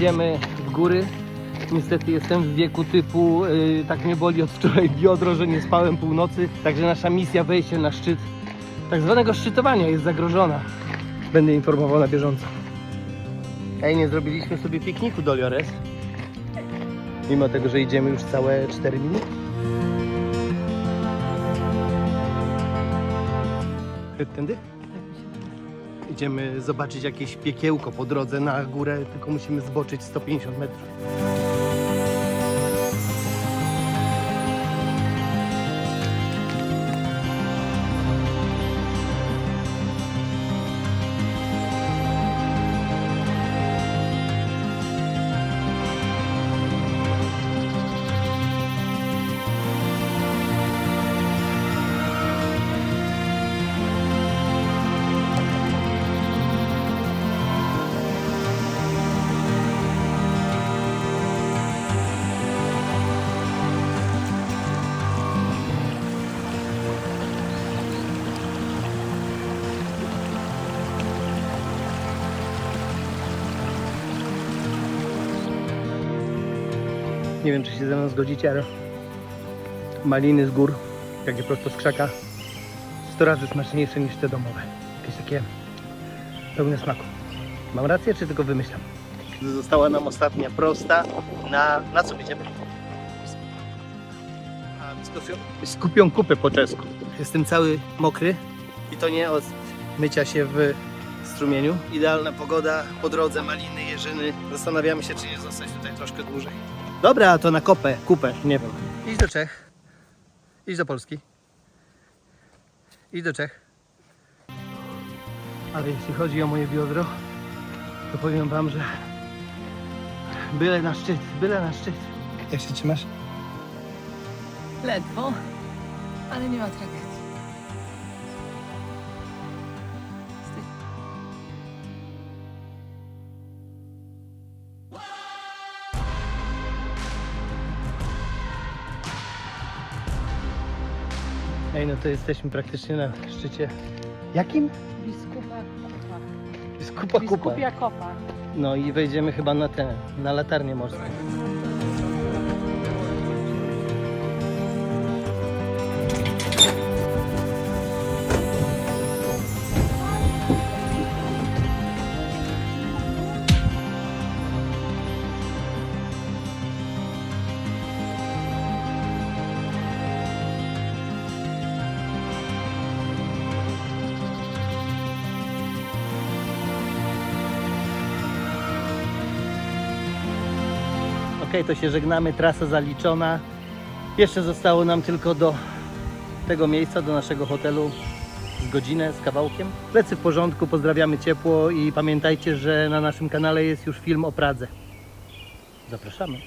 jedziemy w góry. Niestety jestem w wieku typu, yy, tak mnie boli od wczoraj biodro, że nie spałem północy. Także nasza misja wejście na szczyt tak zwanego szczytowania jest zagrożona. Będę informował na bieżąco. Ej, nie zrobiliśmy sobie pikniku do Liores. Mimo tego, że idziemy już całe 4 minuty. Tędy? Idziemy zobaczyć jakieś piekiełko po drodze na górę, tylko musimy zboczyć 150 metrów. Nie wiem, czy się ze mną zgodzicie, ale maliny z gór, takie prosto z krzaka, 100 razy smaczniejsze niż te domowe. Jakieś takie pełne smaku. Mam rację, czy tylko wymyślam? Została nam ostatnia prosta. Na, na co będziemy? Skupią kupę po czesku. Jestem cały mokry i to nie od mycia się w strumieniu. Idealna pogoda, po drodze maliny, jeżyny. Zastanawiamy się, czy nie zostać tutaj troszkę dłużej. Dobra, to na kopę, kupę, nie wiem. Idź do Czech. Idź do Polski. Idź do Czech. Ale jeśli chodzi o moje biodro, to powiem wam, że byle na szczyt, byle na szczyt. Jak się trzymasz? Ledwo, ale nie ma tragedii. Ej, no to jesteśmy praktycznie na szczycie. Jakim? Biskupa Kopa. Skupa kupa. Biskupia Kopa. No i wejdziemy chyba na tę, na latarnię morską. Ok, to się żegnamy, trasa zaliczona. Jeszcze zostało nam tylko do tego miejsca, do naszego hotelu z godzinę, z kawałkiem. Plecy w porządku, pozdrawiamy ciepło i pamiętajcie, że na naszym kanale jest już film o Pradze. Zapraszamy.